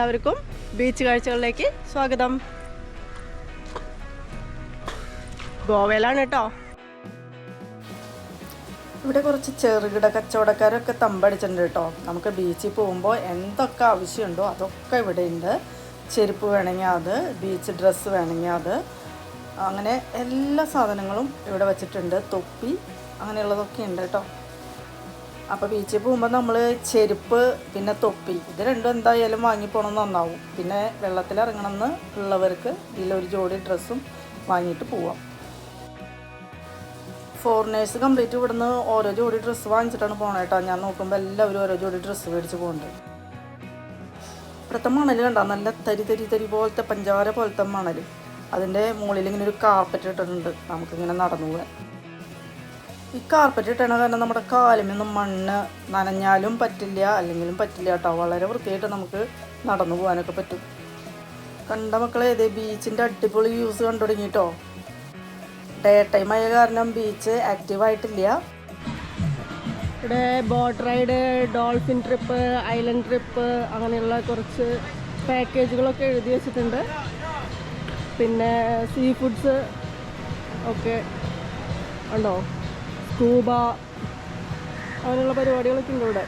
എല്ലാവർക്കും ബീച്ച് കാഴ്ചകളിലേക്ക് സ്വാഗതം. ഗോവയിലാണ് കേട്ടോ. ഇവിടെ കുറച്ച് ചെറുകിട കച്ചവടക്കാരൊക്കെ തമ്പടിച്ചിട്ടുണ്ട് കേട്ടോ. നമുക്ക് ബീച്ചിൽ പോകുമ്പോൾ എന്തൊക്കെ ആവശ്യമുണ്ടോ അതൊക്കെ ഇവിടെ ഉണ്ട് ചെരുപ്പ് വേണമെങ്കിൽ അത് ബീച്ച് ഡ്രസ്സ് വേണമെങ്കിൽ അത്. അങ്ങനെ എല്ലാ സാധനങ്ങളും ഇവിടെ വച്ചിട്ടുണ്ട്. തൊപ്പി അങ്ങനെയുള്ളതൊക്കെ ഉണ്ട് കേട്ടോ. അപ്പോൾ ബീച്ചിൽ പോകുമ്പോൾ നമ്മൾ ചെരുപ്പ് പിന്നെ തൊപ്പി. ഇത് രണ്ടും എന്തായാലും വാങ്ങിപ്പോണം നന്നാവും. പിന്നെ വെള്ളത്തിലിറങ്ങണമെന്ന് ഉള്ളവർക്ക് ഇതിലൊരു ജോഡി ഡ്രസ്സും വാങ്ങിയിട്ട് പോവാം. ഫോറിനേഴ്സ് കംപ്ലീറ്റ് ഇവിടുന്ന് ഓരോ ജോഡി ഡ്രസ്സ് വാങ്ങിച്ചിട്ടാണ് പോകണേ കേട്ടോ. ഞാൻ നോക്കുമ്പോൾ എല്ലാവരും ഓരോ ജോഡി ഡ്രസ്സ് മേടിച്ച് പോകുന്നുണ്ട് ഇപ്പോഴത്തെ മണൽ കണ്ട? നല്ല തരി തരി തരി പോലത്തെ പഞ്ചാര പോലത്തെ മണൽ അതിന്റെ മുകളിൽ ഇങ്ങനെ ഒരു കാർപ്പറ്റ് ഇട്ടിട്ടുണ്ട്. നമുക്കിങ്ങനെ നടന്നു പോകാൻ ഈ കാർപ്പറ്റ് ഇട്ടണ കാരണം നമ്മുടെ കാലുമൊന്നും മണ്ണ് നനഞ്ഞാലും പറ്റില്ല അല്ലെങ്കിലും പറ്റില്ല കേട്ടോ. വളരെ വൃത്തിയായിട്ട് നമുക്ക് നടന്നു പോകാനൊക്കെ പറ്റും. കണ്ട മക്കളെ ഇതേ ബീച്ചിന്റെ അടിപൊളി യൂസ് കണ്ടു തുടങ്ങിട്ടോ. ഡേ ടൈം ആയ കാരണം ബീച്ച് ആക്റ്റീവ് ആയിട്ടില്ല. ഇവിടെ boat ride dolphin trip island trip അങ്ങനെയുള്ള കുറച്ച് പാക്കേജുകളൊക്കെ എഴുതി വെച്ചിട്ടുണ്ട്. പിന്നെ സീ ഫുഡ്സ് ഒക്കെ ഉണ്ടോ? സ്കൂബ അങ്ങനെയുള്ള പരിപാടികളൊക്കെ ഉണ്ട് ഇവിടെ.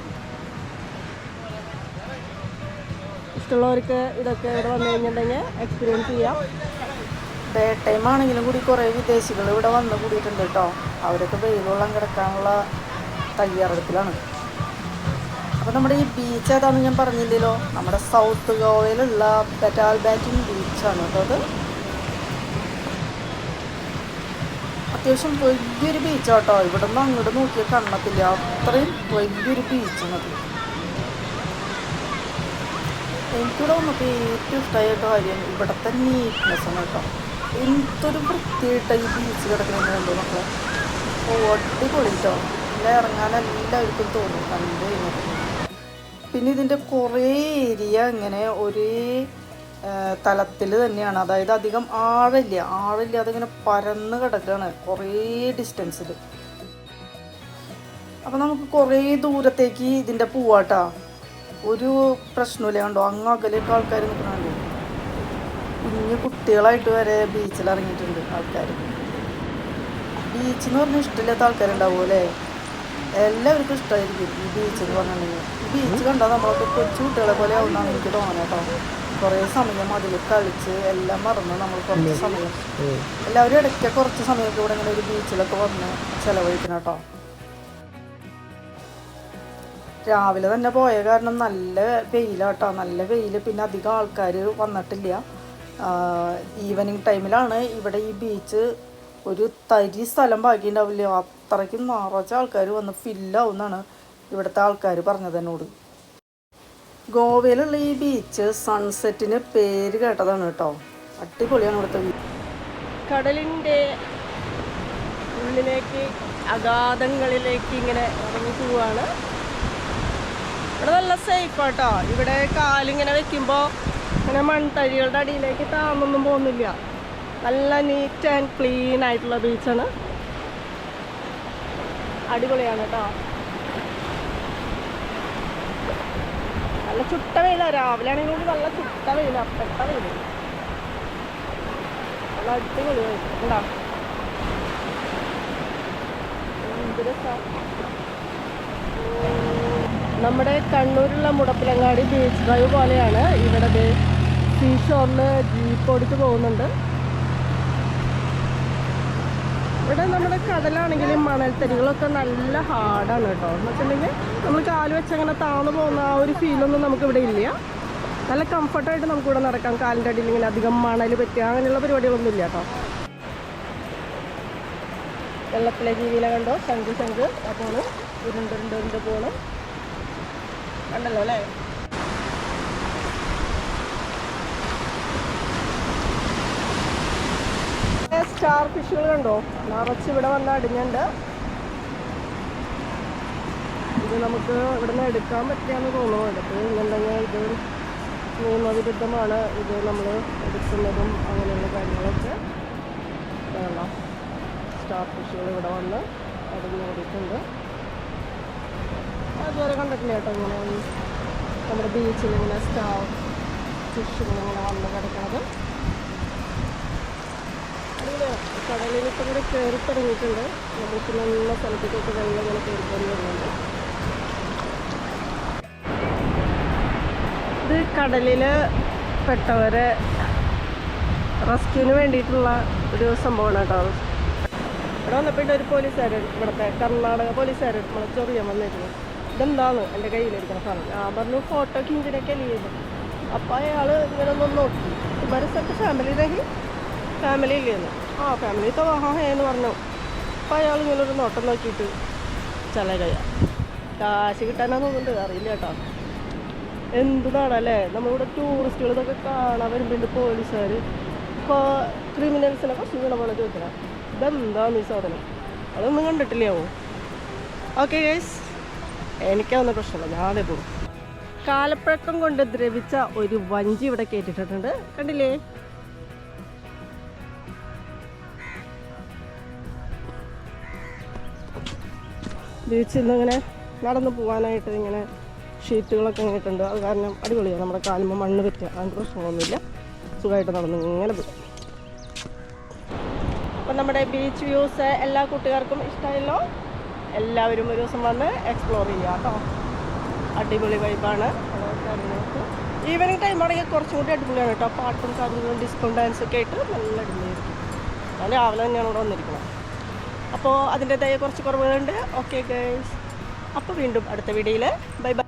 ഇഷ്ടമുള്ളവർക്ക് ഇതൊക്കെ ഇവിടെ വന്നു കഴിഞ്ഞിട്ടുണ്ടെങ്കിൽ എക്സ്പീരിയൻസ് ചെയ്യാം. ഡേ ടൈം ആണെങ്കിലും കൂടി കുറേ വിദേശികൾ ഇവിടെ വന്ന് കൂടിയിട്ടുണ്ട് കേട്ടോ. അവരൊക്കെ വെയിലുള്ള കിടക്കാനുള്ള തയ്യാറെടുപ്പിലാണ്. അപ്പോൾ നമ്മുടെ ഈ ബീച്ച് ഏതാണെന്ന് ഞാൻ പറഞ്ഞില്ലല്ലോ? നമ്മുടെ സൗത്ത് ഗോവയിലുള്ള ബെറ്റാൽ ബാറ്റിംഗ് ബീച്ചാണ് കേട്ടോ അത് അത്യാവശ്യം വലിയൊരു ബീച്ചാട്ടോ ഇവിടെ നിന്ന് അങ്ങോട്ട് നോക്കിയാൽ കണ്ണത്തില്ല അത്രയും വലിയൊരു ബീച്ച് അത് എനിക്കിവിടെ വന്നപ്പോൾ ഏറ്റവും ഇഷ്ടമായ കാര്യം ഇവിടുത്തെ നീറ്റ്നെസ് ആണ് കേട്ടോ. എന്തൊരു വൃത്തിയായിട്ട് ഈ ബീച്ച് കിടക്കുന്നുണ്ട് മക്കളെ? ഓ അടിപൊളി കേട്ടോ ഇവിടെ ഇറങ്ങാൻ എല്ലാവർക്കും തോന്നും. കണ്ടു കഴിഞ്ഞാൽ പിന്നെ ഇതിന്റെ കുറേ ഏരിയ ഇങ്ങനെ ഒരേ തലത്തിൽ തന്നെയാണ്. അതായത് അധികം ആഴില്ല ആഴില്ല അതിങ്ങനെ പരന്ന് കിടക്കുകയാണ് കുറേ ഡിസ്റ്റൻസിൽ അപ്പം നമുക്ക് കുറേ ദൂരത്തേക്ക് ഇതിന്റെ പൂവാട്ടാ. ഒരു പ്രശ്നമില്ല കണ്ടോ? അങ്ങ് അകലേക്ക് ആൾക്കാർ നിൽക്കണുണ്ട്. കുഞ്ഞു കുട്ടികളായിട്ട് വരെ ബീച്ചിൽ ഇറങ്ങിയിട്ടുണ്ട് ആൾക്കാർ ബീച്ച് എന്ന് പറഞ്ഞാൽ ഇഷ്ടമില്ലാത്ത ആൾക്കാരുണ്ടാവും അല്ലേ? എല്ലാവർക്കും ഇഷ്ടമായിരിക്കും ഈ ബീച്ച് എന്ന് പറഞ്ഞിട്ടുണ്ടെങ്കിൽ. ഈ ബീച്ച് കണ്ടാൽ നമ്മളൊക്കെ കൊച്ചു കുട്ടികളെ പോലെ ആവുന്നതാണ് എനിക്ക് തോന്നുന്നത് കേട്ടോ. കുറേ സമയം അതിൽ കളിച്ച് എല്ലാം മറന്ന് നമ്മൾ കുറച്ച് സമയം. എല്ലാവരും ഇടയ്ക്ക് കുറച്ച് സമയമൊക്കെ ഇവിടെ ഇങ്ങനെ ഒരു ബീച്ചിലൊക്കെ വന്ന് ചിലവഴിക്കണം കേട്ടോ. രാവിലെ തന്നെ പോയ കാരണം നല്ല വെയിലാട്ടോ നല്ല വെയിൽ പിന്നെ അധികം ആൾക്കാർ വന്നിട്ടില്ല. ഈവനിങ് ടൈമിലാണ് ഇവിടെ ഈ ബീച്ച് ഒരു തരി സ്ഥലം ബാക്കിയുണ്ടാവില്ല? അത്രയ്ക്കും നിറച്ച ആൾക്കാർ വന്ന് ഫില്ലാവുന്നാണ് ഇവിടുത്തെ ആൾക്കാർ പറഞ്ഞത് എന്നോട്. ഗോവയിലുള്ള ഈ ബീച്ച് സൺസെറ്റിന് പേര് കേട്ടതാണ് കേട്ടോ. അടിപൊളിയാണ് ഇവിടുത്തെ കടലിന്റെ ഉള്ളിലേക്ക് അഗാധങ്ങളിലേക്ക് ഇങ്ങനെ ഇറങ്ങി പോവാണ്. ഇവിടെ നല്ല സേഫ് ആട്ടോ. ഇവിടെ കാലിങ്ങനെ വെക്കുമ്പോൾ ഇങ്ങനെ മൺതരികളുടെ അടിയിലേക്ക് താന്നൊന്നും പോകുന്നില്ല. നല്ല നീറ്റ് ആൻഡ് ക്ലീൻ ആയിട്ടുള്ള ബീച്ചാണ് അടിപൊളിയാണ് കേട്ടോ. നല്ല ചുട്ട വെയില. രാവിലെ ആണെങ്കിൽ നല്ല ചുട്ട വെയില. പെട്ട വെയില. നല്ല അടിപൊളി ഉണ്ടോ നമ്മുടെ കണ്ണൂരുള്ള മുടപ്പിലങ്ങാടി ബീച്ച് ഡ്രൈവ് പോലെയാണ്. ഇവിടെ സീ ഷോറിൽ ജീപ്പ് ഓടിച്ച് പോകുന്നുണ്ട്. ഇവിടെ നമ്മുടെ കടലാണെങ്കിലും മണൽത്തരികളൊക്കെ നല്ല ഹാർഡാണ് കേട്ടോ. എന്ന് വെച്ചിട്ടുണ്ടെങ്കിൽ നമ്മൾ കാൽ വെച്ച് അങ്ങനെ താണു പോകുന്ന ആ ഒരു ഫീലൊന്നും നമുക്ക് ഇവിടെ ഇല്ല. നല്ല കംഫർട്ടായിട്ട് നമുക്കിവിടെ നടക്കാം. കാലിന്റെ അടിയിൽ ഇങ്ങനെ അധികം മണൽ പറ്റുക അങ്ങനെയുള്ള പരിപാടികളൊന്നും ഇല്ല കേട്ടോ. വെള്ളത്തിലെ ജീവിയിലെ കണ്ടോ? ശംഖ് ശംഖ്. അപ്പോൾ പോണ് പോകണം കണ്ടല്ലോ അല്ലേ? സ്റ്റാർ ഫിഷുകൾ കണ്ടോ? നിറച്ച് ഇവിടെ വന്ന് അടിഞ്ഞുണ്ട്. ഇത് നമുക്ക് ഇവിടെ നിന്ന് എടുക്കാൻ പറ്റിയാന്ന് തോന്നുന്നു. എടുത്ത് എന്നുണ്ടെങ്കിൽ ഇത് നിയമവിരുദ്ധമാണ് ഇത് നമ്മൾ എടുക്കുന്നതും അങ്ങനെയുള്ള കാര്യങ്ങളൊക്കെ. വേണം സ്റ്റാർ ഫിഷുകൾ ഇവിടെ വന്ന് അടിഞ്ഞു അതുവരെ കണ്ടിട്ടില്ല കേട്ടോ ഇങ്ങനെ. നമ്മുടെ ബീച്ചിൽ ഇങ്ങനെ സ്റ്റാർ ഫിഷുകൾ ഇങ്ങനെ വന്ന് കിടക്കുന്നത് ഇപ്പം കൂടെ കയറി തുടങ്ങിയിട്ടുണ്ട്. നമുക്ക് നല്ല സ്ഥലത്തേക്കൊക്കെ വെള്ളം ഇങ്ങനെ കയറി തുടങ്ങിയിട്ടുണ്ട് ഇത് കടലിൽ പെട്ടവരെ റെസ്ക്യൂവിന് വേണ്ടിയിട്ടുള്ള ഒരു സംഭവമാണ് കേട്ടോ. ഇവിടെ വന്നപ്പോൾ ഒരു പോലീസുകാരൻ ഇവിടുത്തെ കർണാടക പോലീസുകാരൻ നമ്മളെ ചൊറിയാൻ വന്നിരുന്നു. ഇതെന്താണ് എന്റെ കയ്യിലിരിക്കുന്ന സാധനം? ഞാൻ പറഞ്ഞു ഫോട്ടോക്ക് ഇഞ്ചിനൊക്കെ ചെയ്തു അപ്പോൾ അയാൾ ഇങ്ങനെ ഒന്ന് നോക്കി. ഇവരെ സ്ഥലത്ത് ഫാമിലി ഫാമിലി ഇല്ലേന്ന്. ആ ഫാമിലി തോ വാഹാ ഹേ എന്ന് പറഞ്ഞു. അപ്പോൾ അയാൾ ഇങ്ങനെ ഒരു നോട്ടം നോക്കിയിട്ട് ചില കയ്യ കാശ് കിട്ടാനാന്ന് തോന്നുന്നുണ്ട് അറിയില്ല കേട്ടോ. എന്ത് നാടല്ലേ നമ്മളിവിടെ ടൂറിസ്റ്റുകൾ ഇതൊക്കെ കാണാൻ വരുമ്പോണ്ട് പോലീസുകാർ ഇപ്പോൾ ക്രിമിനൽസിനെ കുറച്ച് വീണ പോലെ ചോദിക്കണം. ഇതെന്താന്ന് ഈ സാധനം? അതൊന്നും കണ്ടിട്ടില്ലാവോ ഓക്കെ ഗൈസ് എനിക്കതൊന്നും പ്രശ്നമില്ല. പോകും കാലപ്പഴക്കം കൊണ്ട് ദ്രവിച്ച ഒരു വഞ്ചി ഇവിടെ കേട്ടിട്ടുണ്ട്. കണ്ടില്ലേ? ബീച്ചിൽ നിന്ന് ഇങ്ങനെ നടന്ന് പോകാനായിട്ട് ഇങ്ങനെ ഷീറ്റുകളൊക്കെ ഇങ്ങനെയിട്ടുണ്ട് അത് കാരണം അടിപൊളിയാണ് നമ്മുടെ കാലുമ്പോൾ മണ്ണ് പറ്റുക അതിന്റെ പ്രശ്നങ്ങളൊന്നുമില്ല. സുഖമായിട്ട് നടന്ന് ഇങ്ങനെ പോകും അപ്പം നമ്മുടെ ബീച്ച് വ്യൂസ് എല്ലാ കൂട്ടുകാർക്കും ഇഷ്ടമായല്ലോ എല്ലാവരും ഒരു ദിവസം വന്ന് എക്സ്പ്ലോർ ചെയ്യുക കേട്ടോ. അടിപൊളി വൈബാണ് ഈവനിങ് ടൈം ആണെങ്കിൽ കുറച്ചും കൂടി അടിപൊളിയാണ് കേട്ടോ. പാട്ടും കാര്യങ്ങളും ഡിസ്കൗണ്ട് ഡാൻസൊക്കെ ആയിട്ട് നല്ല അടിപൊളിയായിരിക്കും. ഞാൻ രാവിലെ തന്നെയാണ് ഇവിടെ വന്നിരിക്കുന്നത്. അപ്പോൾ അതിന്റെതായ കുറച്ച് കുറവുകളുണ്ട്. ഓക്കെ ഗൈസ് അപ്പോൾ വീണ്ടും അടുത്ത വീഡിയോയിൽ. Bye bye